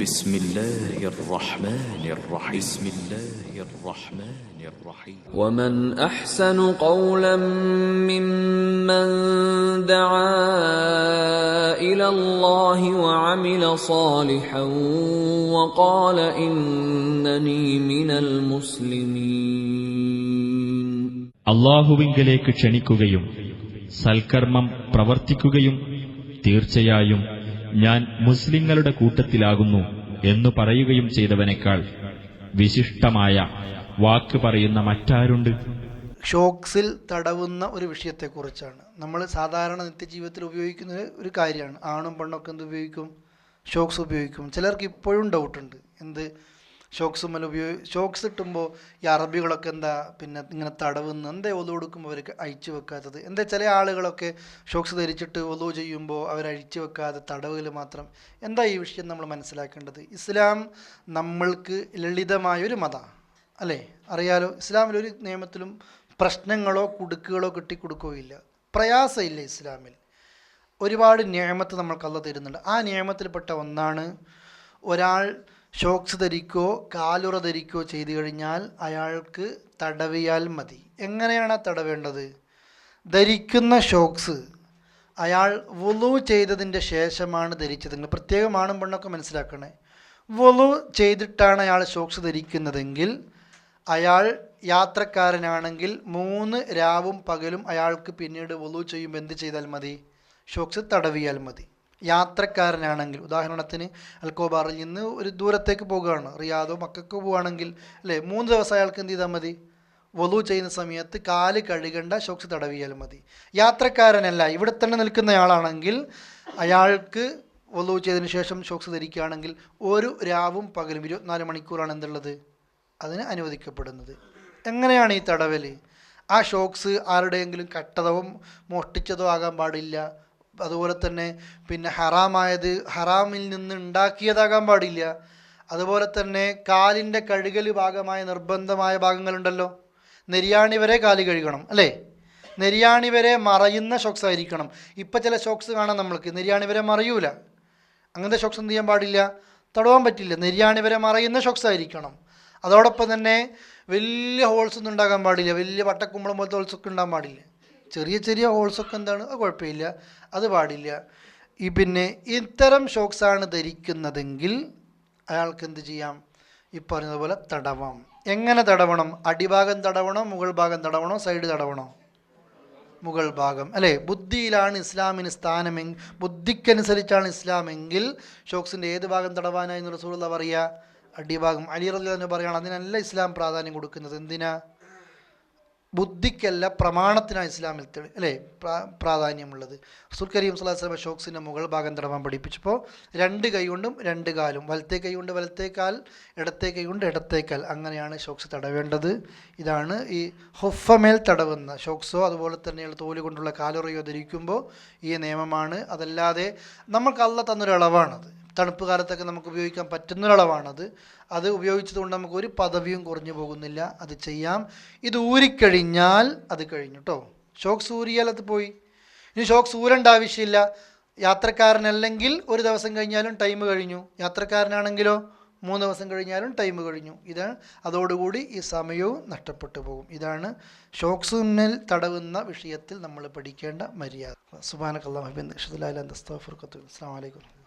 بسم الله الرحمن الرحيم بسم الله الرحمن الرحيم ومن احسن قولا ممن دعا الى الله وعمل صالحا وقال انني من المسلمين അള്ളാഹുവിങ്കലേക്ക് ക്ഷണിക്കുകയും സൽക്കർമ്മം പ്രവർത്തിക്കുകയും തീർച്ചയായും ഞാൻ മുസ്ലിങ്ങളുടെ കൂട്ടത്തിലാകുന്നു എന്നു പറയുകയും ചെയ്തവനേക്കാൾ വിശിഷ്ടമായ വാക്ക് പറയുന്ന മറ്റാരുണ്ട്? ഷോക്സിൽ തടവുന്ന ഒരു വിഷയത്തെക്കുറിച്ചാണ്. നമ്മൾ സാധാരണ നിത്യജീവിതത്തിൽ ഉപയോഗിക്കുന്ന ഒരു കാര്യമാണ്. ആണും പെണ്ണൊക്കെ എന്ത് ഉപയോഗിക്കും? ഷോക്സ് ഉപയോഗിക്കും. ചിലർക്ക് ഇപ്പോഴും ഡൗട്ടുണ്ട് എന്ത് ഷോക്സ് മേലെ ഉപയോഗി ഷോക്സ് ഇട്ടുമ്പോൾ ഈ അറബികളൊക്കെ എന്താ പിന്നെ ഇങ്ങനെ തടവുന്ന എന്താ ഒതു കൊടുക്കുമ്പോൾ അവർക്ക് അഴിച്ചു വെക്കാത്തത്? എന്താ ചില ആളുകളൊക്കെ ഷോക്സ് ധരിച്ചിട്ട് ഒതു ചെയ്യുമ്പോൾ അവർ അഴിച്ചു വെക്കാതെ തടവുകൾ മാത്രം? എന്താ ഈ വിഷയം നമ്മൾ മനസ്സിലാക്കേണ്ടത്? ഇസ്ലാം നമ്മൾക്ക് ലളിതമായൊരു മതമാണ് അല്ലേ? അറിയാലോ ഇസ്ലാമിൽ ഒരു നിയമത്തിലും പ്രശ്നങ്ങളോ കുടുക്കുകളോ കിട്ടിക്കൊടുക്കുകയില്ല പ്രയാസമില്ല ഇസ്ലാമിൽ. ഒരുപാട് നിയമത്ത് നമ്മൾക്ക് അല്ല തരുന്നുണ്ട്. ആ നിയമത്തിൽപ്പെട്ട ഒന്നാണ് ഒരാൾ ഷോക്സ് ധരിക്കുകയോ കാലുറ ധരിക്കുകയോ ചെയ്തു കഴിഞ്ഞാൽ അയാൾക്ക് തടവിയാൽ മതി. എങ്ങനെയാണ് തടവേണ്ടത്? ധരിക്കുന്ന ഷോക്സ്. അയാൾ വുളു ചെയ്തതിന്റെ ശേഷമാണ് ധരിച്ചതെങ്കിൽ നിങ്ങൾ പ്രത്യേകം പെണ്ണൊക്കെ മനസ്സിലാക്കണേ. വുളു ചെയ്തിട്ടാണ് അയാൾ ഷോക്സ് ധരിക്കുന്നതെങ്കിൽ അയാൾ യാത്രക്കാരനാണെങ്കിൽ മൂന്ന് രാവും പകലും അയാൾക്ക് പിന്നീട് വുളു ചെയ്യുമ്പോൾ എന്ത് ചെയ്താൽ മതി? ഷോക്സ് തടവിയാൽ മതി. യാത്രക്കാരനാണെങ്കിൽ ഉദാഹരണത്തിന് അൽക്കോബാറിൽ നിന്ന് ഒരു ദൂരത്തേക്ക് പോകുകയാണ് റിയാദോ മക്കൾക്ക് പോവുകയാണെങ്കിൽ അല്ലേ മൂന്ന് ദിവസം അയാൾക്ക് എന്ത് ചെയ്താൽ മതി? വലു ചെയ്യുന്ന സമയത്ത് കാൽ കഴുകേണ്ട ഷോക്സ് തടവിയാൽ മതി. യാത്രക്കാരനല്ല ഇവിടെ തന്നെ നിൽക്കുന്നയാളാണെങ്കിൽ അയാൾക്ക് വലു ചെയ്തതിന് ശേഷം ഷോക്സ് ധരിക്കുകയാണെങ്കിൽ ഒരു രാവും പകലും ഇരുപത്തിനാല് മണിക്കൂറാണ് എന്തുള്ളത്? അതിന് അനുവദിക്കപ്പെടുന്നത്. എങ്ങനെയാണ് ഈ തടവൽ ആ ഷോക്സ് ആരുടെയെങ്കിലും കട്ടതോ മോഷ്ടിച്ചതോ ആകാൻ പാടില്ല. അതുപോലെ തന്നെ പിന്നെ ഹറാമായത് ഹറാമിൽ നിന്ന് ഉണ്ടാക്കിയതാകാൻ പാടില്ല. അതുപോലെ തന്നെ കാലിന്റെ കഴുകൽ ഭാഗമായ നിർബന്ധമായ ഭാഗങ്ങളുണ്ടല്ലോ. നെരിയാണി വരെ കാൽ കഴുകണം അല്ലേ? നെരിയാണി വരെ മറയുന്ന ഷോക്സ് ആയിരിക്കണം. ഇപ്പം ചില ഷോക്സ് കാണാം നമ്മൾക്ക്. നെരിയാണി വരെ മറയൂല. അങ്ങനത്തെ ഷോക്സ് എന്ത് ചെയ്യാൻ പാടില്ല? തടവാൻ പറ്റില്ല. നെരിയാണി വരെ മറയുന്ന ഷോക്സ് ആയിരിക്കണം. അതോടൊപ്പം തന്നെ വലിയ ഹോൾസ് ഒന്നും ഉണ്ടാകാൻ പാടില്ല. വലിയ വട്ടക്കുമ്പളം പോലത്തെ ഹോൾസൊക്കെ ഉണ്ടാകാൻ പാടില്ല. ചെറിയ ചെറിയ ഹോൾസൊക്കെ എന്താണ്? അത് കുഴപ്പമില്ല. അത് പാടില്ല. ഈ പിന്നെ ഇത്തരം ഷോക്സാണ് ധരിക്കുന്നതെങ്കിൽ അയാൾക്ക് എന്ത് ചെയ്യാം? ഈ പറഞ്ഞതുപോലെ തടവാം. എങ്ങനെ തടവണം? അടിഭാഗം തടവണോ മുകൾ ഭാഗം തടവണോ സൈഡ് തടവണോ? മുകൾ ഭാഗം. അല്ലേ? ബുദ്ധിയിലാണ് ഇസ്ലാമിന് സ്ഥാനമെങ്കിൽ ബുദ്ധിക്കനുസരിച്ചാണ് ഇസ്ലാമെങ്കിൽ ഷോക്സിന്റെ ഏത് ഭാഗം തടവാനായി എന്ന് റസൂലുള്ള പറയുക? അടിഭാഗം. അലി എന്ന് പറയുകയാണ് അതിനല്ല ഇസ്ലാം പ്രാധാന്യം കൊടുക്കുന്നത്. എന്തിനാ? ബുദ്ധിക്കല്ല പ്രമാണത്തിനാണ് ഇസ്ലാമിൽ അല്ലേ പ്രാ- പ്രാധാന്യമുള്ളത്. റസൂൽ കരീം സുല്ലാ വസ്ലമ ഷോക്സിന്റെ മുകൾ ഭാഗം തടവാൻ പഠിപ്പിച്ചപ്പോൾ രണ്ട് കൈ കൊണ്ടും രണ്ട് കാലും വലത്തേ കൈ കൊണ്ട് വലത്തെ കാൽ ഇടത്തെ കൈ കൊണ്ട് ഇടത്തെ കാൽ അങ്ങനെയാണ് ഷോക്സ് തടവേണ്ടത്. ഇതാണ് ഈ ഹൊഫമേൽ തടവുന്ന ഷോക്സോ അതുപോലെ തന്നെയുള്ള തോൽ കൊണ്ടുള്ള കാലുറയോ ധരിക്കുമ്പോൾ ഈ നിയമമാണ്. അതല്ലാതെ നമുക്ക് അല്ല തന്നൊരു അളവാണത്. തണുപ്പ് കാലത്തൊക്കെ നമുക്ക് ഉപയോഗിക്കാൻ പറ്റുന്ന ഒരളവാണത് അത് ഉപയോഗിച്ചതുകൊണ്ട് നമുക്ക് ഒരു പദവിയും കുറഞ്ഞു പോകുന്നില്ല. അത് ചെയ്യാം. ഇത് ഊരിക്കഴിഞ്ഞാൽ അത് കഴിഞ്ഞു കേട്ടോ ഷോക്ക് സൂര്യാലത്ത് പോയി. ഇനി ഷോക്ക് സൂര്യന്റെ ആവശ്യമില്ല. യാത്രക്കാരനല്ലെങ്കിൽ ഒരു ദിവസം കഴിഞ്ഞാലും ടൈം കഴിഞ്ഞു. യാത്രക്കാരനാണെങ്കിലോ മൂന്ന് ദിവസം കഴിഞ്ഞാലും ടൈം കഴിഞ്ഞു. ഇത് അതോടുകൂടി ഈ സമയവും നഷ്ടപ്പെട്ടു പോകും. ഇതാണ് ഷോക്സുന്നിൽ തടവുന്ന വിഷയത്തിൽ നമ്മൾ പഠിക്കേണ്ട മര്യാദ. സുബാനക്കല്ലാഹുബിൻ അസ്സാം വലൈക്കും